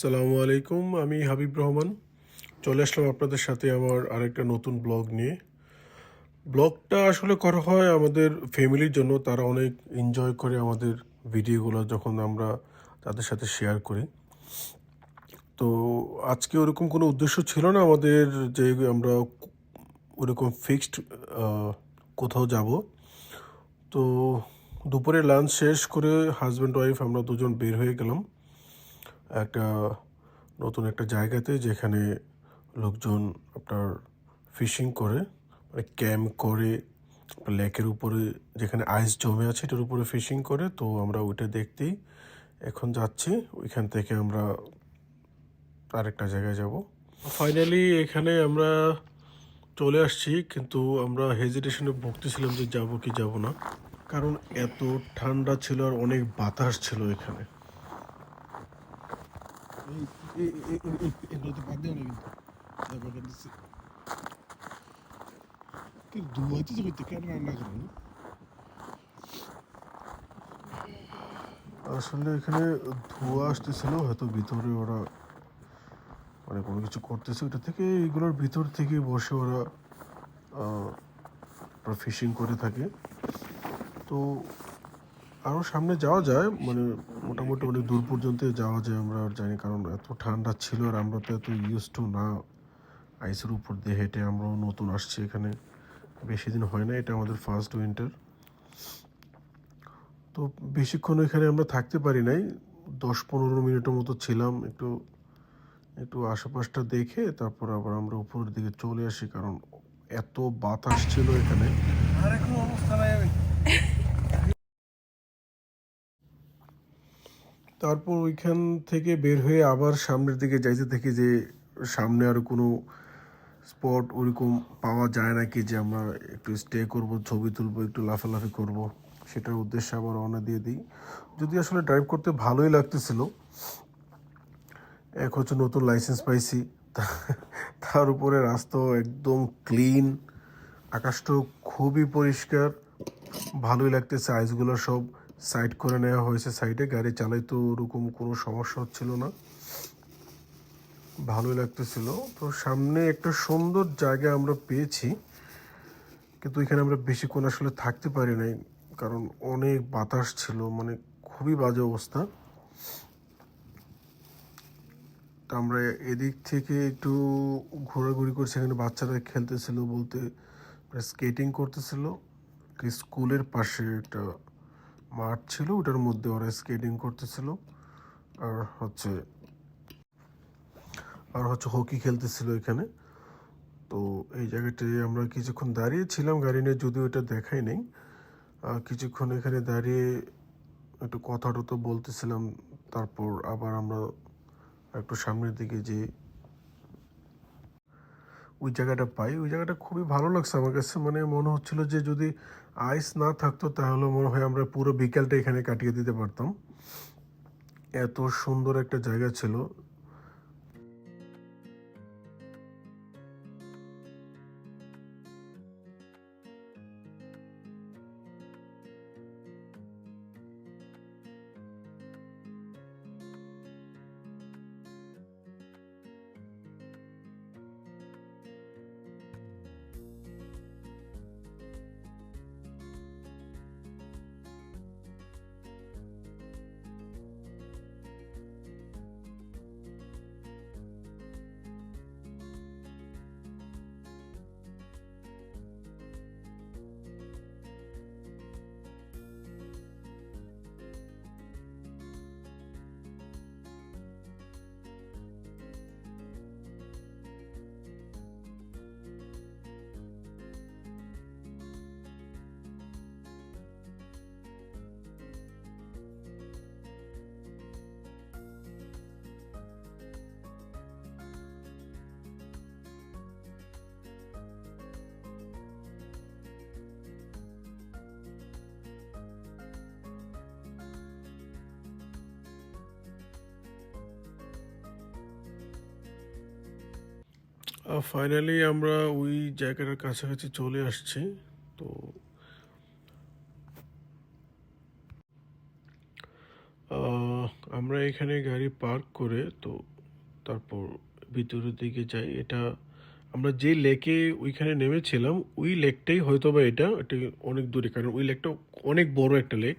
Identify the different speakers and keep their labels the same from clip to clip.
Speaker 1: সালামু আলাইকুম, আমি হাবিব রহমান। চলে আসলাম আপনাদের সাথে আমার আরেকটা নতুন ব্লগ নিয়ে। ব্লগটা আসলে করা হয় আমাদের ফ্যামিলির জন্য, তারা অনেক এনজয় করে আমাদের ভিডিওগুলো যখন আমরা তাদের সাথে শেয়ার করি। তো আজকে ওরকম কোনো উদ্দেশ্য ছিল না আমাদের যে আমরা ওরকম ফিক্সড কোথাও যাব। তো দুপুরে লাঞ্চ শেষ করে হাজব্যান্ড ওয়াইফ আমরা দুজন বের হয়ে গেলাম। একটা নতুন একটা জায়গাতে যেখানে লোকজন আপনার ফিশিং করে মানে ক্যাম্প করে লেকের উপরে যেখানে আইস জমে আছে এটার উপরে ফিশিং করে। তো আমরা ওইটা দেখতেই এখন যাচ্ছি, ওইখান থেকে আমরা আরেকটা জায়গায় যাব। ফাইনালি এখানে আমরা চলে আসছি, কিন্তু আমরা হেজিটেশনে ভুগতেছিলাম যে যাব কি যাব না। কারণ এত ঠান্ডা ছিল আর অনেক বাতাস ছিল এখানে।
Speaker 2: কেন
Speaker 1: আসলে এখানে ধোঁয়া আসতেছিল, হয়তো ভিতরে ওরা মানে কোনো কিছু করতেছে। ওটা থেকে এগুলোর ভিতর থেকে বসে ওরা ফিশিং করে থাকে। তো আরও সামনে যাওয়া যায় মানে মোটামুটি অনেক দূর পর্যন্ত যাওয়া যায়, আমরা আর জানি কারণ এত ঠান্ডা ছিল আর আমরা তো এত ইউজ টু না আইসের উপর দিয়ে হেঁটে আমরাও নতুন আসছি এখানে। বেশি দিন হয় না, এটা আমাদের ফার্স্ট উইন্টার তো বেশিক্ষণ এখানে আমরা থাকতে পারি নাই, দশ পনেরো মিনিটের মতো ছিলাম, একটু একটু আশেপাশটা দেখে তারপর আবার আমরা উপরের দিকে চলে আসি, কারণ এত বাতাস ছিল এখানে।
Speaker 2: আর কোনো অবস্থা নাই। আমি
Speaker 1: তারপর ওইখান থেকে বের হয়ে আবার সামনের দিকে যাইতে দেখি যে সামনে আর কোনো স্পট ওরকম পাওয়া যায় নাকি যে আমরা একটু স্টে করব, ছবি তুলবো, একটু লাফালাফি করব। সেটার উদ্দেশ্যে আবার রওনা দিয়ে দিই। যদি আসলে ড্রাইভ করতে ভালোই লাগতেছিল। এক হচ্ছে নতুন লাইসেন্স পাইছি। তার উপরে রাস্তাও একদম ক্লিন আকাশটাও খুবই পরিষ্কার। ভালোই লাগতেছে আইসগুলো সব সাইড করে নেওয়া হয়েছে সাইডে, গাড়ি চালাইতে ওরকম কোনো সমস্যা হচ্ছিল না। ভালোই লাগতেছিল। তো সামনে একটা সুন্দর জায়গা আমরা পেয়েছি, কিন্তু এখানে আমরা বেশিক্ষণ আসলে থাকতে পারি নাই, কারণ অনেক বাতাস ছিল মানে খুবই বাজে অবস্থা। তো আমরা এদিক থেকে একটু ঘোরাঘুরি করছি, এখানে বাচ্চারা খেলতেছিল বলতে স্কেটিং করতেছিল। স্কুলের পাশে একটা মাঠ ছিল, ওটার মধ্যে ওরা স্কেটিং করতেছিল। আর হচ্ছে আর হচ্ছে হকি খেলতেছিল এখানে। তো এই জায়গাটায় আমরা কিছুক্ষণ দাঁড়িয়েছিলাম, গাড়ি নিয়ে যদিও এটা দেখাই নেই। কিছুক্ষণ এখানে দাঁড়িয়ে একটু কথা টথা বলতেছিলাম, তারপর আবার আমরা একটু সামনের দিকে যে ওই জায়গাটা পাই। ওই জায়গাটা খুবই ভালো লাগছে আমার কাছে। মানে মনে হচ্ছিল যে যদি আইস না থাকতো তাহলে মনে হয় আমরা পুরো বিকেলটা এখানে কাটিয়ে দিতে পারতাম। এত সুন্দর একটা জায়গা ছিল। ফাইনালি আমরা ওই জায়গাটার কাছাকাছি চলে আসছি, তো আমরা এখানে গাড়ি পার্ক করে, তো তারপর ভিতরের দিকে যাই। এটা আমরা যে লেকে ওইখানে নেমেছিলাম, ওই লেকটাই হয়তো বা এটা এটা অনেক দূরে, কারণ ওই লেকটা অনেক বড় একটা লেক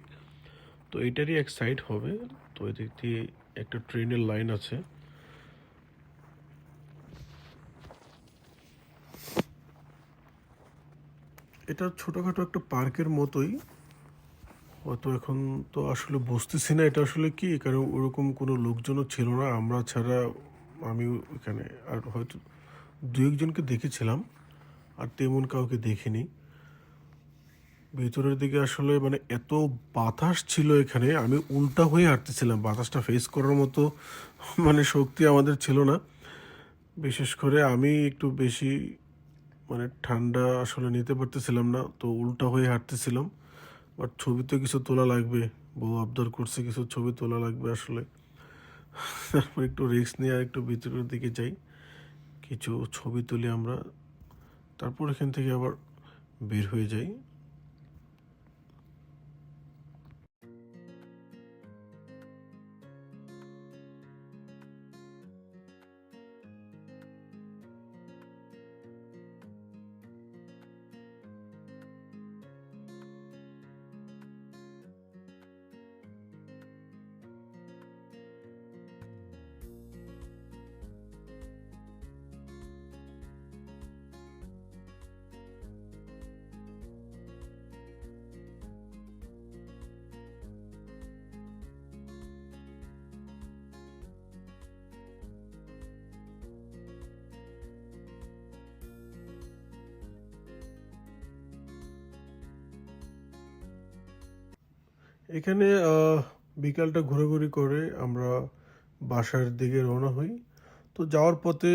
Speaker 1: তো এটারই এক সাইড হবে, তো এদিক দিয়ে একটা ট্রেনের লাইন আছে। এটা ছোটোখাটো একটা পার্কের মতোই। হয়তো এখন তো আসলে বসতেছি না এটা আসলে কি, কারণ ওরকম কোনো লোকজনও ছিল না। আমরা ছাড়া আমি এখানে আর হয়তো দু একজনকে দেখেছিলাম, আর তেমন কাউকে দেখিনি। ভেতরের দিকে আসলে মানে এত বাতাস ছিল এখানে, আমি উল্টা হয়ে হাঁটতেছিলাম। বাতাসটা ফেস করার মতো মানে শক্তি আমাদের ছিল না। বিশেষ করে আমি একটু বেশি মানে ঠান্ডা আসলে নিতে পারতেছিলাম না, তো উল্টা হয়ে হাঁটতেছিলাম। বাট ছবি তো কিছু তোলা লাগবে, বউ আবদার করছে, কিছু ছবি তোলা লাগবে আসলে। তারপর একটু রিক্স নিয়ে আর একটু ভিতরের দিকে যাই, কিছু ছবি তুলি আমরা। তারপর এখান থেকে আবার বের হয়ে যাই। এখানে বিকালটা ঘোরাঘুরি করে আমরা বাসার দিকে রওনা হই। তো যাওয়ার পথে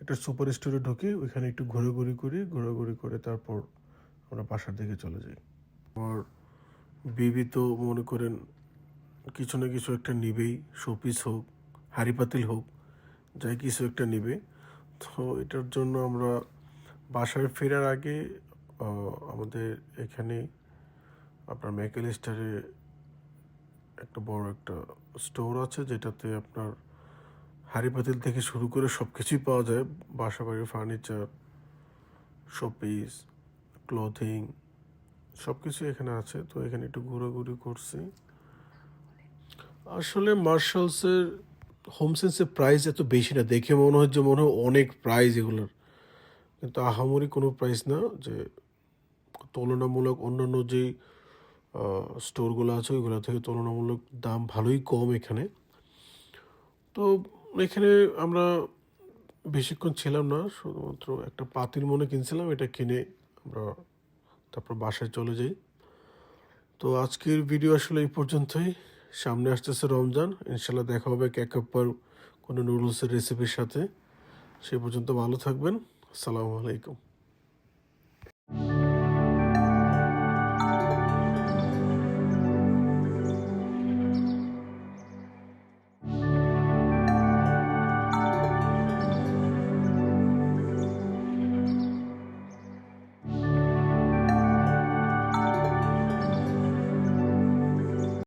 Speaker 1: একটা সুপার স্টোরে ঢুকে ওইখানে একটু ঘোরাঘুরি করি, ঘোরাঘুরি করে তারপর আমরা বাসার দিকে চলে যাই। আমার বিবি তো মনে করেন কিছু না কিছু একটা নিবেই, শোপিস হোক, হাঁড়ি পাতিল হোক, যাই কিছু একটা নিবে। তো এটার জন্য আমরা বাসায় ফেরার আগে আমাদের এখানে আপনার ম্যাকেল স্টারে একটা বড় একটা স্টোর আছে, যেটাতে আপনার হাঁড়ি পাতিল থেকে শুরু করে সব কিছুই পাওয়া যায়। বাসা বাড়ির ফার্নিচার, শোপিস, ক্লথিং সব কিছু এখানে আছে। তো এখানে একটু ঘোরাঘুরি করছি। আসলে মার্শালসের হোমসেন্সের প্রাইস এত বেশি না। দেখে মনে হয় যে মনে হয় অনেক প্রাইস এগুলোর। কিন্তু আহামরি কোনো প্রাইস না, যে তুলনামূলক অন্যান্য যেই স্টোরগুলো আছে, ওইগুলো থেকে তুলনামূলক দাম ভালোই কম এখানে। তো এখানে আমরা বেশিক্ষণ ছিলাম না, শুধুমাত্র একটা পাতিল মনে কিনছিলাম, এটা কিনে আমরা তারপর বাসায় চলে যাই। তো আজকের ভিডিও আসলে এই পর্যন্তই। সামনে আসতেছে রমজান ইনশাল্লাহ দেখা হবে ক্যাকআপার কোনো নুডলসের রেসিপির সাথে। সে পর্যন্ত ভালো থাকবেন। আসসালামু আলাইকুম।